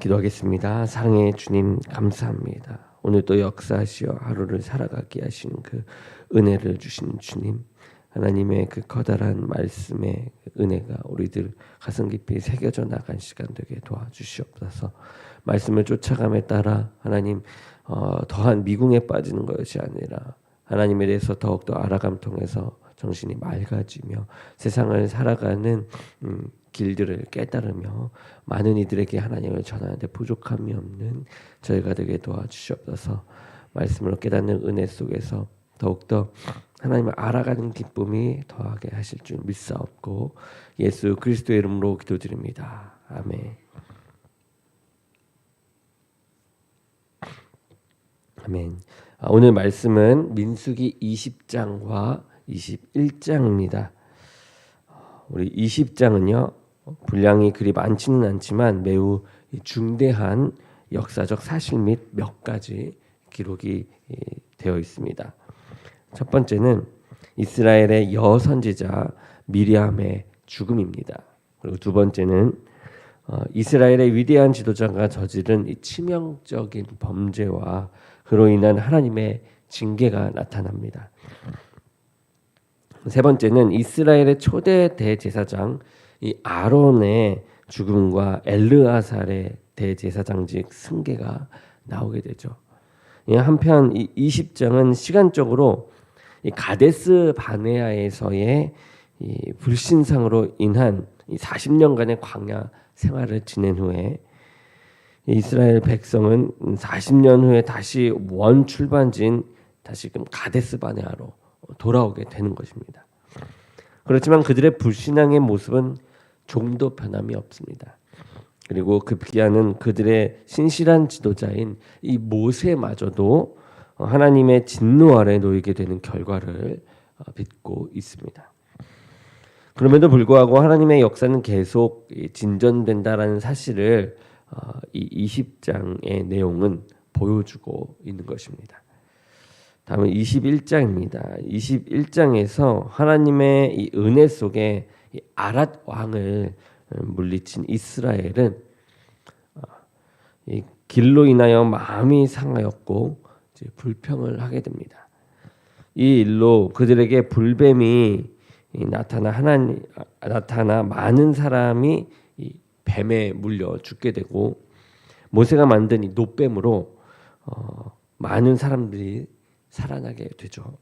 기도하겠습니다. 사랑의 주님 감사합니다. 오늘 또 역사하시어 하루를 살아가게 하시는 그 은혜를 주시는 주님. 하나님의 그 커다란 말씀의 은혜가 우리들 가슴 깊이 새겨져 나간 시간 되게 도와주시옵소서. 말씀을 쫓아감에 따라 하나님 어, 더한 미궁에 빠지는 것이 아니라 하나님에 대해서 더욱더 알아감 통해서 정신이 맑아지며 세상을 살아가는 음, 길들을 깨달으며 많은 이들에게 하나님을 전하는데 부족함이 없는 저희가 되게 도와주시옵소서. 말씀으로 깨닫는 은혜 속에서 더욱더 하나님을 알아가는 기쁨이 더하게 하실 줄 믿사옵고 예수 그리스도의 이름으로 기도드립니다. 아멘. 아멘. 아, 오늘 말씀은 민수기 20장과 21장입니다. 우리 20장은요 분량이 그리 많지는 않지만 매우 중대한 역사적 사실 및 몇 가지 기록이 되어 있습니다. 첫 번째는 이스라엘의 여선지자 미리암의 죽음입니다. 그리고 두 번째는 어, 이스라엘의 위대한 지도자가 저지른 이 치명적인 범죄와 그로 인한 하나님의 징계가 나타납니다. 세 번째는 이스라엘의 초대 대제사장 이 아론의 죽음과 엘르아살의 대제사장직 승계가 나오게 되죠. 한편 이 20장은 시간적으로 이 가데스 바네아에서의 이 불신상으로 인한 이 40년간의 광야 생활을 지낸 후에 이스라엘 백성은 40년 후에 다시 원 출반지인 다시 금 가데스 바네아로 돌아오게 되는 것입니다. 그렇지만 그들의 불신앙의 모습은 좀도 변함이 없습니다. 그리고 급기야는 그들의 신실한 지도자인 이 모세마저도 하나님의 진노 아래 놓이게 되는 결과를 빚고 있습니다. 그럼에도 불구하고 하나님의 역사는 계속 진전된다라는 사실을 어, 이 20장의 내용은 보여주고 있는 것입니다. 다음은 21장입니다. 21장에서 하나님의 이 은혜 속에 아랏 왕을 물리친 이스라엘은 어, 이 길로 인하여 마음이 상하였고 불평을 하게 됩니다. 이 일로 그들에게 불뱀이 나타나 하나님 나타나 많은 사람이 뱀에 물려 죽게 되고 모세가 만든 이 노뱀으로 어, 많은 사람들이 살아나게 되죠.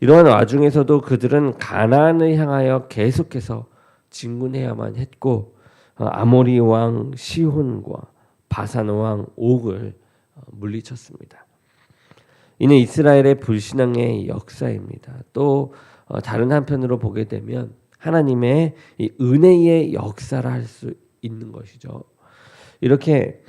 이러한 와중에서도 그들은 가나안을 향하여 계속해서 진군해야만 했고 어, 아모리 왕 시혼과 바산 왕 옥을 어, 물리쳤습니다. 이는 이스라엘의 불신앙의 역사입니다. 또 어, 다른 한편으로 보게 되면 하나님의 은혜의 역사를 할 수 있는 것이죠. 이렇게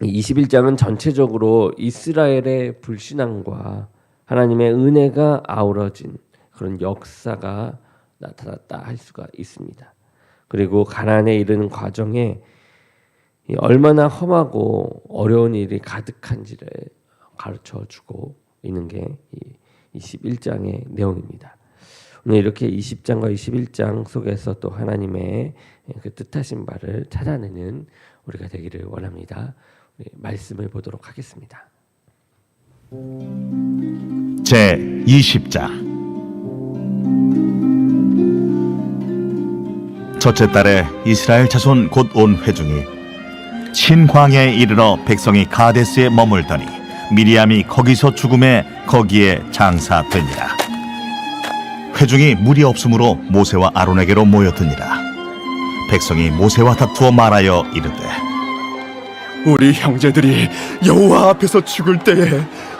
21장은 전체적으로 이스라엘의 불신앙과 하나님의 은혜가 아우러진 그런 역사가 나타났다 할 수가 있습니다. 그리고 가난에 이르는 과정에 얼마나 험하고 어려운 일이 가득한지를 가르쳐 주고 있는 게 21장의 내용입니다. 오늘 이렇게 20장과 21장 속에서 또 하나님의 그 뜻하신 바를 찾아내는 우리가 되기를 원합니다. 말씀을 보도록 하겠습니다. 제 20장 첫째 달에 이스라엘 자손 곧 온 회중이 신광야에 이르러 백성이 가데스에 머물더니 미리암이 거기서 죽음에 거기에 장사되니라. 회중이 물이 없으므로 모세와 아론에게로 모였더니라. 백성이 모세와 다투어 말하여 이르되 우리 형제들이 여호와 앞에서 죽을 때에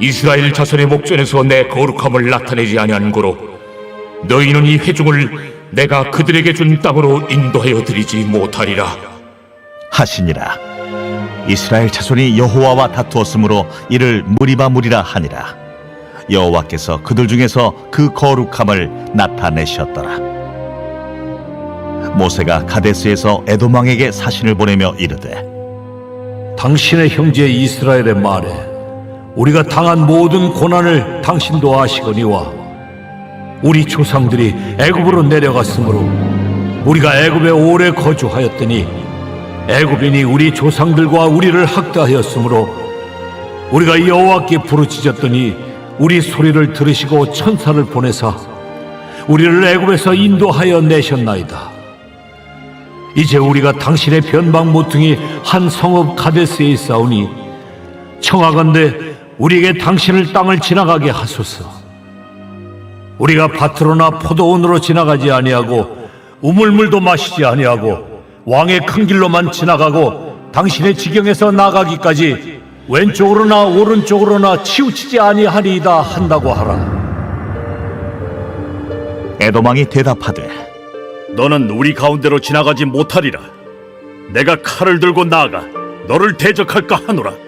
이스라엘 자손의 목전에서 내 거룩함을 나타내지 아니하는 고로 너희는 이 회중을 내가 그들에게 준 땅으로 인도하여 드리지 못하리라. 하시니라. 이스라엘 자손이 여호와와 다투었으므로 이를 무리바 무리라 하니라. 여호와께서 그들 중에서 그 거룩함을 나타내셨더라. 모세가 가데스에서 에돔 왕에게 사신을 보내며 이르되 당신의 형제 이스라엘의 말에 우리가 당한 모든 고난을 당신도 아시거니와 우리 조상들이 애굽으로 내려갔으므로 우리가 애굽에 오래 거주하였더니 애굽인이 우리 조상들과 우리를 학대하였으므로 우리가 여호와께 부르짖었더니 우리 소리를 들으시고 천사를 보내사 우리를 애굽에서 인도하여 내셨나이다. 이제 우리가 당신의 변방 모퉁이 한 성읍 가데스에 있사오니 청하건대 우리에게 당신을 땅을 지나가게 하소서. 우리가 밭으로나 포도원으로 지나가지 아니하고 우물물도 마시지 아니하고 왕의 큰 길로만 지나가고 당신의 지경에서 나가기까지 왼쪽으로나 오른쪽으로나 치우치지 아니하리이다 한다고 하라. 에돔 왕이 대답하되 너는 우리 가운데로 지나가지 못하리라. 내가 칼을 들고 나아가 너를 대적할까 하노라.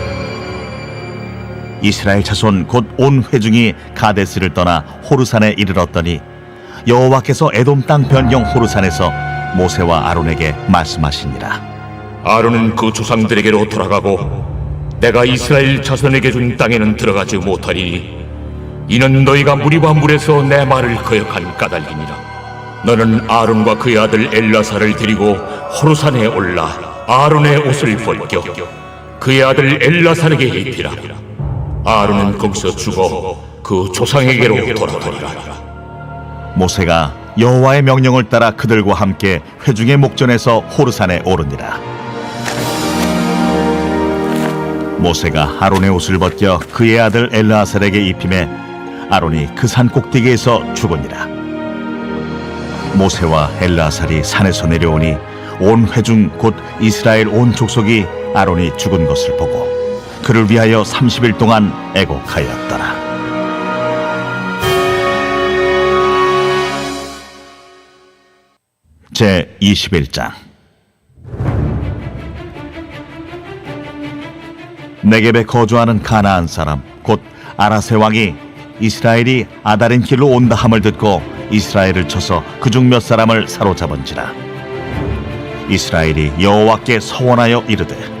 이스라엘 자손 곧 온 회중이 가데스를 떠나 호르산에 이르렀더니 여호와께서 에돔 땅 변경 호르산에서 모세와 아론에게 말씀하시니라. 아론은 그 조상들에게로 돌아가고 내가 이스라엘 자손에게 준 땅에는 들어가지 못하리니 이는 너희가 무리와 물에서 내 말을 거역한 까닭이니라. 너는 아론과 그의 아들 엘라사를 데리고 호르산에 올라 아론의 옷을 벗겨 그의 아들 엘라사에게 입히라 아론은 거기서 죽어 그 조상에게로 돌아가리라 모세가 여호와의 명령을 따라 그들과 함께 회중의 목전에서 호르산에 오르니라. 모세가 아론의 옷을 벗겨 그의 아들 엘르아살에게 입힘에 아론이 그 산 꼭대기에서 죽으니라. 모세와 엘르아살이 산에서 내려오니 온 회중 곧 이스라엘 온 족속이 아론이 죽은 것을 보고 그를 위하여 30일 동안 애곡하였더라. 제 21장 네겝에 거주하는 가나안 사람 곧 아라세 왕이 이스라엘이 아다린 길로 온다 함을 듣고 이스라엘을 쳐서 그중 몇 사람을 사로잡은지라 이스라엘이 여호와께 서원하여 이르되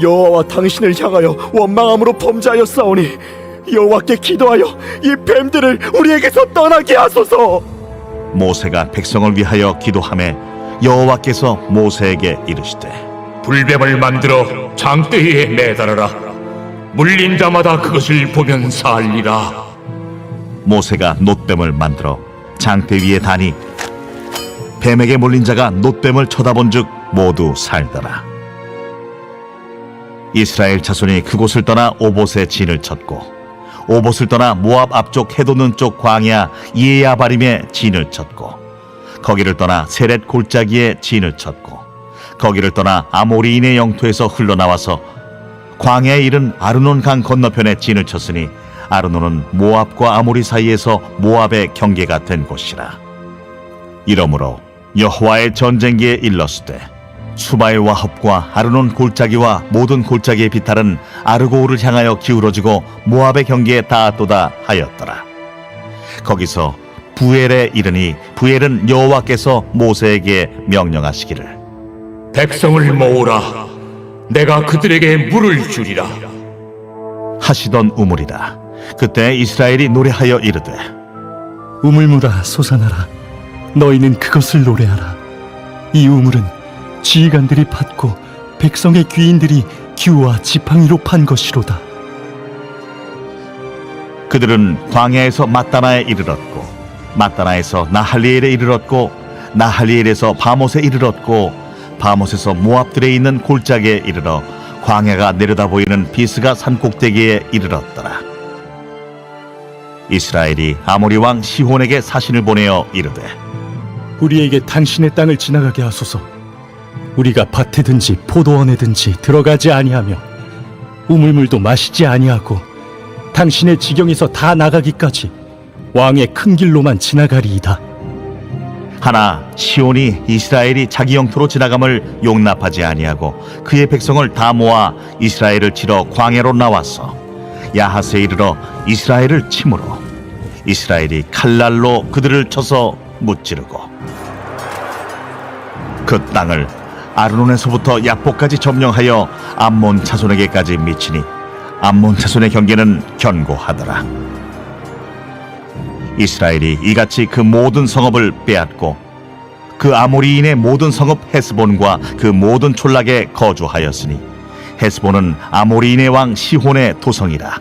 여호와와 당신을 향하여 원망함으로 범죄하였사오니 여호와께 기도하여 이 뱀들을 우리에게서 떠나게 하소서. 모세가 백성을 위하여 기도하매 여호와께서 모세에게 이르시되 불뱀을 만들어 장대에 매달아라. 물린 자마다 그것을 보면 살리라. 모세가 놋뱀을 만들어 장대 위에 다니 뱀에게 몰린 자가 놋뱀을 쳐다본즉 모두 살더라. 이스라엘 자손이 그곳을 떠나 오봇에 진을 쳤고 오봇을 떠나 모압 앞쪽 해돋는 쪽 광야 이에야바림에 진을 쳤고 거기를 떠나 세렛 골짜기에 진을 쳤고 거기를 떠나 아모리인의 영토에서 흘러나와서 광야에 이른 아르논 강 건너편에 진을 쳤으니 아르논은 모압과 아모리 사이에서 모압의 경계가 된 곳이라. 이러므로 여호와의 전쟁기에 일렀으되 수바의 와합과 아르논 골짜기와 모든 골짜기의 비탈은 아르고우를 향하여 기울어지고 모압의 경계에 닿았도다 하였더라. 거기서 부엘에 이르니 부엘은 여호와께서 모세에게 명령하시기를 백성을 모으라. 내가 그들에게 물을 주리라. 하시던 우물이라. 그때 이스라엘이 노래하여 이르되 우물물아 솟아나라. 너희는 그것을 노래하라. 이 우물은 지휘관들이 팠고 백성의 귀인들이 규와 지팡이로 판 것이로다. 그들은 광야에서 마따나에 이르렀고 마따나에서 나할리엘에 이르렀고 나할리엘에서 바못에 이르렀고 바못에서 모압들에 있는 골짜기에 이르러 광야가 내려다 보이는 비스가 산 꼭대기에 이르렀더라 이스라엘이 아모리 왕 시혼에게 사신을 보내어 이르되 우리에게 당신의 땅을 지나가게 하소서. 우리가 밭에든지 포도원에든지 들어가지 아니하며 우물물도 마시지 아니하고 당신의 지경에서 다 나가기까지 왕의 큰 길로만 지나가리이다. 하나 시온이 이스라엘이 자기 영토로 지나감을 용납하지 아니하고 그의 백성을 다 모아 이스라엘을 치러 광야로 나왔어 야하스에 이르러 이스라엘을 치므로 이스라엘이 칼날로 그들을 쳐서 무찌르고 그 땅을 아르논에서부터 야포까지 점령하여 암몬 자손에게까지 미치니 암몬 자손의 경계는 견고하더라. 이스라엘이 이같이 그 모든 성읍을 빼앗고 그 아모리인의 모든 성읍 헤스본과 그 모든 촌락에 거주하였으니 헤스본은 아모리인의 왕 시혼의 도성이라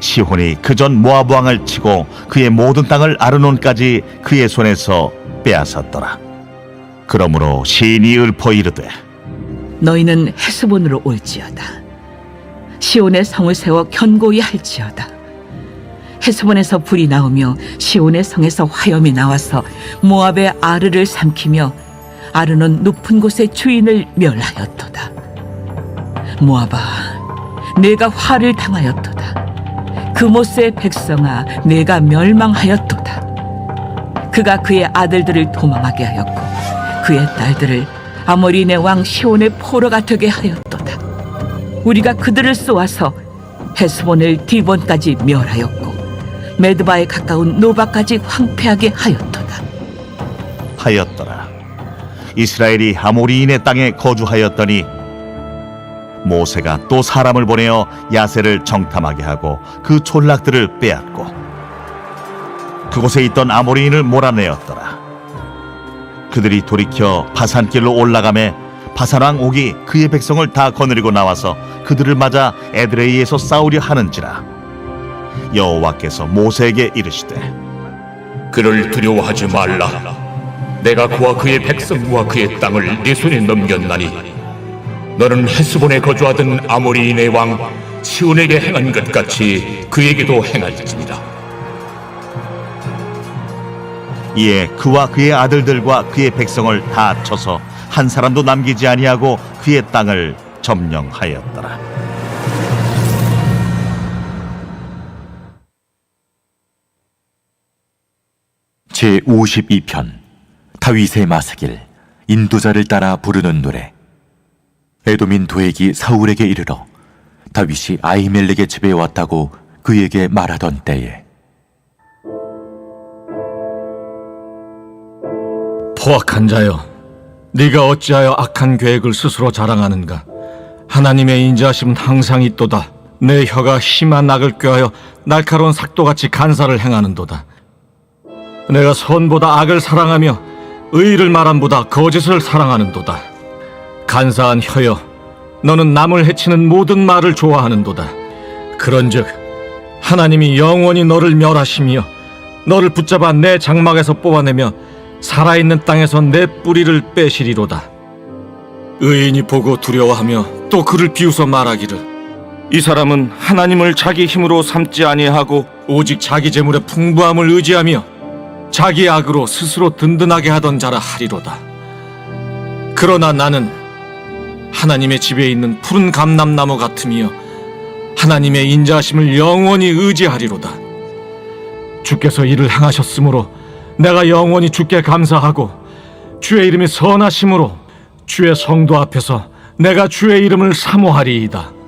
시혼이 그 전 모압 왕을 치고 그의 모든 땅을 아르논까지 그의 손에서 빼앗았더라 그러므로 시인이 읊어 이르되 너희는 헤스본으로 올지어다. 시온의 성을 세워 견고히 할지어다. 헤스본에서 불이 나오며 시온의 성에서 화염이 나와서 모압의 아르를 삼키며 아르는 높은 곳의 주인을 멸하였도다. 모압아, 내가 화를 당하였도다. 그모스의 백성아, 내가 멸망하였도다. 그가 그의 아들들을 도망하게 하였고 그의 딸들을 아모리네 왕 시온의 포로가 되게 하였도다. 우리가 그들을 쏘아서 헤스본을 디본까지 멸하였고 메드바에 가까운 노바까지 황폐하게 하였도다. 하였더라. 이스라엘이 아모리인의 땅에 거주하였더니 모세가 또 사람을 보내어 야세를 정탐하게 하고 그 촌락들을 빼앗고 그곳에 있던 아모리인을 몰아내었더라. 그들이 돌이켜 바산길로 올라가매 바산왕 옥이 그의 백성을 다 거느리고 나와서 그들을 맞아 에드레이에서 싸우려 하는지라 여호와께서 모세에게 이르시되 그를 두려워하지 말라. 내가 그와 그의 백성과 그의 땅을 네 손에 넘겼나니 너는 헤스본에 거주하던 아모리인의 왕 시온에게 행한 것 같이 그에게도 행할지니라. 이에 그와 그의 아들들과 그의 백성을 다 쳐서 한 사람도 남기지 아니하고 그의 땅을 점령하였더라. 제 52편 다윗의 마사길 인도자를 따라 부르는 노래 에도민 도액이 사울에게 이르러 다윗이 아이멜렉의 집에 왔다고 그에게 말하던 때에 포악한 자여, 네가 어찌하여 악한 계획을 스스로 자랑하는가? 하나님의 인자하심은 항상 있도다. 내 혀가 심한 악을 꾀하여 날카로운 삭도같이 간사를 행하는도다. 내가 선보다 악을 사랑하며 의를 말함보다 거짓을 사랑하는도다. 간사한 혀여, 너는 남을 해치는 모든 말을 좋아하는도다. 그런즉 하나님이 영원히 너를 멸하시며 너를 붙잡아 내 장막에서 뽑아내며 살아있는 땅에서 내 뿌리를 빼시리로다. 의인이 보고 두려워하며 또 그를 비웃어 말하기를 이 사람은 하나님을 자기 힘으로 삼지 아니하고 오직 자기 재물의 풍부함을 의지하며 자기 악으로 스스로 든든하게 하던 자라 하리로다. 그러나 나는 하나님의 집에 있는 푸른 감람나무 같으며 하나님의 인자하심을 영원히 의지하리로다. 주께서 이를 행하셨으므로 내가 영원히 주께 감사하고 주의 이름이 선하심으로 주의 성도 앞에서 내가 주의 이름을 사모하리이다.